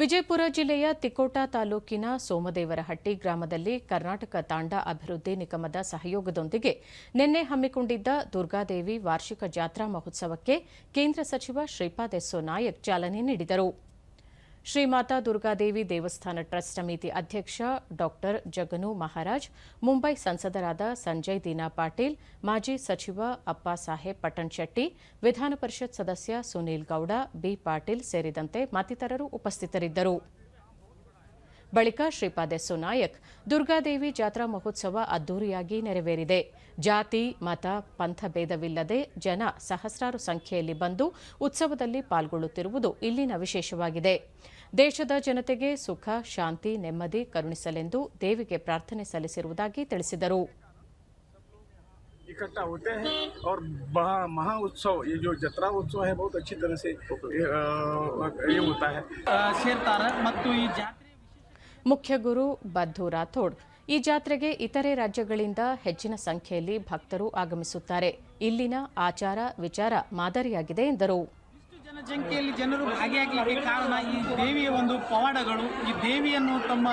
ವಿಜಯಪುರ ಜಿಲ್ಲೆಯ ತಿಕೋಟ ತಾಲೂಕಿನ ಸೋಮದೇವರಹಟ್ಟಿ ಗ್ರಾಮದಲ್ಲಿ ಕರ್ನಾಟಕ ತಾಂಡ ಅಭಿವೃದ್ಧಿ ನಿಗಮದ ಸಹಯೋಗದೊಂದಿಗೆ ನಿನ್ನೆ ಹಮ್ಮಿಕೊಂಡಿದ್ದ ದುರ್ಗಾದೇವಿ ವಾರ್ಷಿಕ ಜಾತ್ರಾ ಮಹೋತ್ಸವಕ್ಕೆ ಕೇಂದ್ರ ಸಚಿವ ಶ್ರೀಪಾದ್ ಯೆಸ್ಸೋ ನಾಯಕ್ ಚಾಲನೆ ನೀಡಿದರು. ಶ್ರೀಮಾತಾ ದುರ್ಗಾದೇವಿ ದೇವಸ್ಥಾನ ಟ್ರಸ್ಟ್ ಸಮಿತಿ ಅಧ್ಯಕ್ಷ ಡಾಕ್ಟರ್ ಜಗನು ಮಹಾರಾಜ್, ಮುಂಬೈ ಸಂಸದರಾದ ಸಂಜಯ್ ದೀನಾ ಪಾಟೀಲ್, ಮಾಜಿ ಸಚಿವ ಅಪ್ಪಾಸಾಹೇಬ್ ಪಟ್ಟಣಶೆಟ್ಟಿ ವಿಧಾನ ಪರಿಷತ್ ಸದಸ್ಯ ಸುನೀಲ್ ಗೌಡ, ಬಿ ಪಾಟೀಲ್ ಸೇರಿದಂತೆ ಮತ್ತಿತರರು ಉಪಸ್ಥಿತರಿದ್ದರು. ಬಳಿಕ ಶ್ರೀಪಾದ್ ಯೆಸ್ಸೋ ನಾಯಕ್ ದುರ್ಗಾದೇವಿ ಜಾತ್ರಾ ಮಹೋತ್ಸವ ಅದ್ದೂರಿಯಾಗಿ ನೆರವೇರಿದೆ ಜಾತಿ ಮತ ಪಂಥ ಭೇದವಿಲ್ಲದೆ ಜನ ಸಹಸ್ರಾರು ಸಂಖ್ಯೆಯಲ್ಲಿ ಬಂದು ಉತ್ಸವದಲ್ಲಿ ಪಾಲ್ಗೊಳ್ಳುತ್ತಿರುವುದು ಇಲ್ಲಿನ ವಿಶೇಷವಾಗಿದೆ ದೇಶದ ಜನತೆಗೆ ಸುಖ ಶಾಂತಿ ನೆಮ್ಮದಿ ಕರುಣಿಸಲೆಂದು ದೇವಿಗೆ ಪ್ರಾರ್ಥನೆ ಸಲ್ಲಿಸಿರುವುದಾಗಿ ತಿಳಿಸಿದರು इकट्ठा होते हैं और बहा- महा उत्सव ये जो जत्रा उत्सव है बहुत अच्छी तरह से ये, अ, ये होता है ಮುಖ್ಯ ಗುರು ಬದ್ದು ರಾಥೋಡ್. ಈ ಜಾತ್ರೆಗೆ ಇತರೆ ರಾಜ್ಯಗಳಿಂದ ಹೆಚ್ಚಿನ ಸಂಖ್ಯೆಯಲ್ಲಿ ಭಕ್ತರು ಆಗಮಿಸುತ್ತಾರೆ. ಇಲ್ಲಿನ ಆಚಾರ ವಿಚಾರ ಮಾದರಿಯಾಗಿದೆ ಎಂದರು. ಜನಸಂಖ್ಯೆಯಲ್ಲಿ ಜನರು ಭಾಗಿಯಾಗಲಿಕ್ಕೆ ಕಾರಣ ಈ ದೇವಿಯ ಒಂದು ಪವಾಡಗಳು. ಈ ದೇವಿಯನ್ನು ತಮ್ಮ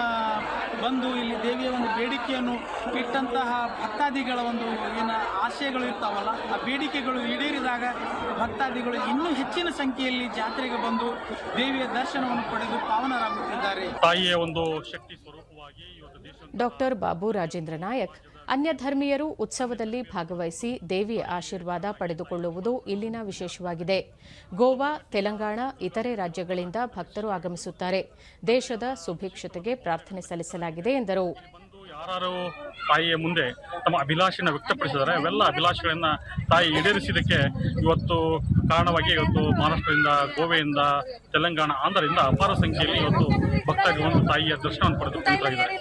ಬಂದು ಇಲ್ಲಿ ದೇವಿಯ ಒಂದು ಬೇಡಿಕೆಯನ್ನು ಇಟ್ಟಂತಹ ಭಕ್ತಾದಿಗಳ ಒಂದು ಏನ ಆಶಯಗಳು ಇರ್ತಾವಲ್ಲ, ಆ ಬೇಡಿಕೆಗಳು ಈಡೇರಿದಾಗ ಭಕ್ತಾದಿಗಳು ಇನ್ನೂ ಹೆಚ್ಚಿನ ಸಂಖ್ಯೆಯಲ್ಲಿ ಜಾತ್ರೆಗೆ ಬಂದು ದೇವಿಯ ದರ್ಶನವನ್ನು ಪಡೆದು ಪಾವನರಾಗುತ್ತಿದ್ದಾರೆ. ತಾಯಿಯ ಒಂದು ಶಕ್ತಿ ಡಾಕ್ಟರ್ ಬಾಬು ರಾಜೇಂದ್ರ ನಾಯಕ್ ಅನ್ಯ ಧರ್ಮೀಯರು ಉತ್ಸವದಲ್ಲಿ ಭಾಗವಹಿಸಿ ದೇವಿಯ ಆಶೀರ್ವಾದ ಪಡೆದುಕೊಳ್ಳುವುದು ಇಲ್ಲಿನ ವಿಶೇಷವಾಗಿದೆ. ಗೋವಾ, ತೆಲಂಗಾಣ, ಇತರೆ ರಾಜ್ಯಗಳಿಂದ ಭಕ್ತರು ಆಗಮಿಸುತ್ತಾರೆ. ದೇಶದ ಸುಭಿಕ್ಷತೆಗೆ ಪ್ರಾರ್ಥನೆ ಸಲ್ಲಿಸಲಾಗಿದೆ ಎಂದರು. ಯಾರು ತಾಯಿಯ ಮುಂದೆ ತಮ್ಮ ಅಭಿಲಾಷೆಯನ್ನು ವ್ಯಕ್ತಪಡಿಸಿದ್ದಾರೆ ಅವೆಲ್ಲ ಅಭಿಲಾಷೆಗಳನ್ನು ತಾಯಿ ಈಡೇರಿಸಿದ್ದಕ್ಕೆ ಇವತ್ತು ಕಾರಣವಾಗಿ ಇವತ್ತು ಮಹಾರಾಷ್ಟ್ರದಿಂದ, ಗೋವೆಯಿಂದ, ತೆಲಂಗಾಣ ಆಂಧ್ರದಿಂದ ಅಪಾರ ಸಂಖ್ಯೆಯಲ್ಲಿ ಇವತ್ತು ಭಕ್ತಾದಿಗಳು ತಾಯಿಯ ದರ್ಶನವನ್ನು ಪಡೆದು ಪುನೀತರಾಗಿದ್ದಾರೆ